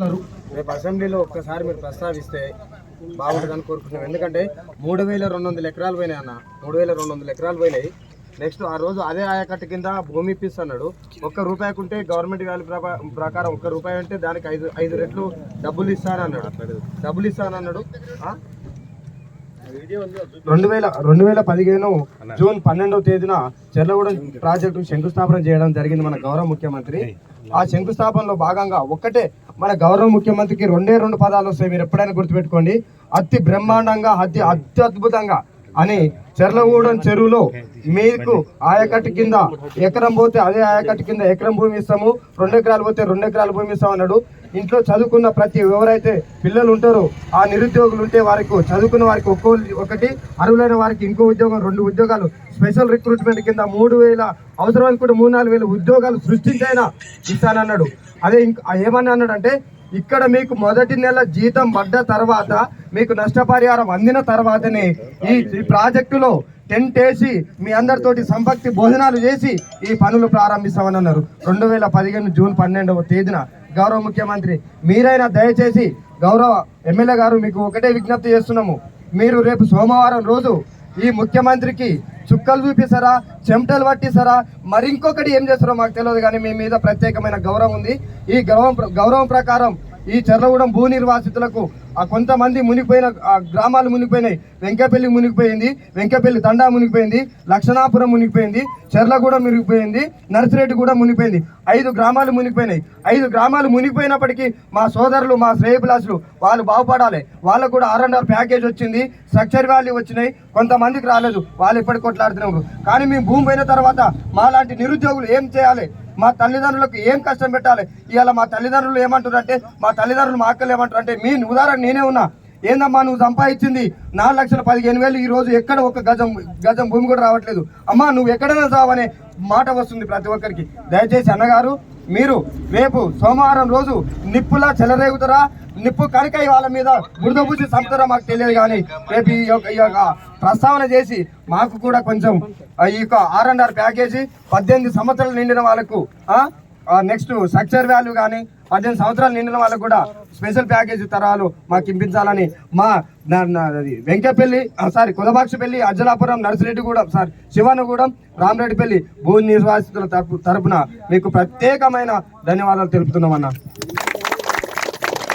రేపు అసెంబ్లీలో ఒక్కసారి మీరు ప్రస్తావిస్తే బాగుంటుందని కోరుకుంటున్నాం. ఎందుకంటే మూడు వేల రెండు వందల ఎకరాలు పోయినాయి అన్న. మూడు వేల రెండు వందల ఎకరాలు పోయినాయి. నెక్స్ట్ ఆ రోజు అదే ఆయకట్టు కింద భూమి ఇప్పిస్తా అన్నాడు ఒక్క రూపాయికి ఉంటే గవర్నమెంట్ వాల్యూ ప్రకారం ఒక్క రూపాయి ఉంటే దానికి ఐదు ఐదు రెట్లు డబ్బులు ఇస్తానన్నాడు. డబ్బులు ఇస్తానన్నాడు. అన్నాడు రెండు వేల రెండు వేల పదిహేను జూన్ పన్నెండవ తేదీన చెర్లగూడెం ప్రాజెక్టు శంకుస్థాపన చేయడం జరిగింది మన గౌరవ ముఖ్యమంత్రి. ఆ శంకుస్థాపనలో భాగంగా ఒక్కటే మన గౌరవ ముఖ్యమంత్రికి రెండే రెండు పదాలు వస్తాయి. మీరు ఎప్పుడైనా గుర్తుపెట్టుకోండి. అతి బ్రహ్మాండంగా అతి అత్యద్భుతంగా అని చెర్లగూడెం చెరువులో మీకు ఆయకట్టు కింద ఎకరం పోతే అదే ఆయకట్టు కింద ఎకరం భూమి ఇస్తాము. రెండు ఎకరాలు పోతే రెండు ఎకరాలు భూమి ఇస్తాం అన్నాడు. ఇంట్లో చదువుకున్న ప్రతి ఎవరైతే పిల్లలు ఉంటారో ఆ నిరుద్యోగులు ఉంటే వారికి చదువుకున్న వారికి ఒక్కో ఒకటి అరువులైన వారికి ఇంకో ఉద్యోగం రెండు ఉద్యోగాలు. స్పెషల్ రిక్రూట్మెంట్ కింద మూడు వేల అవసరానికి కూడా మూడు నాలుగు వేల ఉద్యోగాలు సృష్టించైనా ఇస్తానన్నాడు. అదే ఇంకా ఏమని అన్నాడు అంటే ఇక్కడ మీకు మొదటి నెల జీతం పడ్డ తర్వాత మీకు నష్టపరిహారం అందిన తర్వాతనే ఈ ప్రాజెక్టులో టెంట్ వేసి మీ అందరితోటి సంపత్తి భోజనాలు చేసి ఈ పనులు ప్రారంభిస్తామని అన్నారు రెండు వేల పదిహేను జూన్ పన్నెండవ తేదీన గౌరవ ముఖ్యమంత్రి మీరైనా దయచేసి గౌరవ ఎమ్మెల్యే గారు మీకు ఒకటే విజ్ఞప్తి చేస్తున్నాము. మీరు రేపు సోమవారం రోజు ఈ ముఖ్యమంత్రికి చుక్కలు చూపిస్తారా? చెమటలు పట్టిస్తారా? మరి ఇంకొకటి ఏం చేస్తారో మాకు తెలియదు కానీ మీ మీద ప్రత్యేకమైన గౌరవం ఉంది. ఈ గౌరవం గౌరవం ప్రకారం ఈ చెర్లగూడెం భూ నిర్వాసితులకు ఆ కొంతమంది మునిగిపోయిన గ్రామాలు మునిగిపోయినాయి. వెంకపల్లి మునిగిపోయింది వెంకపల్లి తండా మునిగిపోయింది లక్షణాపురం మునిగిపోయింది చెర్లగూడెం మునిగిపోయింది నర్సిరెడ్డి కూడా మునిగిపోయింది. ఐదు గ్రామాలు మునిగిపోయినాయి. ఐదు గ్రామాలు మునిగిపోయినప్పటికీ మా సోదరులు మా శ్రేయభిలాసులు వాళ్ళు బాగుపడాలి. వాళ్ళకు కూడా ఆర్ అండ్ ఆర్ ప్యాకేజ్ వచ్చింది. స్ట్రక్చర్ వాల్యూ వచ్చినాయి. కొంతమందికి రాలేదు. వాళ్ళు ఇప్పటికి కొట్లాడుతున్నారు. కానీ మేము భూమి పోయిన తర్వాత మాలాంటి నిరుద్యోగులు ఏం చేయాలి? మా తల్లిదండ్రులకు ఏం కష్టం పెట్టాలి? ఇవాళ మా తల్లిదండ్రులు ఏమంటారు అంటే మా తల్లిదండ్రులు మా అక్కలు ఏమంటారు అంటే మీ ఉదాహరణ నేనే ఉన్నా. ఏందమ్మా నువ్వు సంపాదించింది? నాలుగు లక్షల పదిహేను వేలు ఈ రోజు ఎక్కడ ఒక గజం గజం భూమి కూడా రావట్లేదు. అమ్మా నువ్వు ఎక్కడైనా చావనే మాట వస్తుంది ప్రతి ఒక్కరికి. దయచేసి అన్నగారు మీరు రేపు సోమవారం రోజు నిప్పులా చెలరేగుతారా? నిప్పు కనుక వాళ్ళ మీద బురద పూసి చంపుతారా మాకు తెలియదు కానీ రేపు ఈ యొక్క ఈ యొక్క ప్రస్తావన చేసి మాకు కూడా కొంచెం ఈ యొక్క ఆర్ అండ్ ఆర్ ప్యాకేజీ పద్దెనిమిది సంవత్సరాలు నిండిన వాళ్ళకు నెక్స్ట్ స్ట్రక్చర్ వాల్యూ కానీ పద్దెనిమిది సంవత్సరాలు నిండిన వాళ్ళకు కూడా స్పెషల్ ప్యాకేజీ తరాలు మాకు ఇంపించాలని మా వెంకపల్లి సారీ కులబాక్షపల్లి అజ్జలాపురం నర్సిరెడ్డిగూడెం సార్ శివనగూడెం రామరెడ్డిపల్లి భూ నిర్వాసితుల తరపు తరపున మీకు ప్రత్యేకమైన ధన్యవాదాలు తెలుపుతున్నామన్నా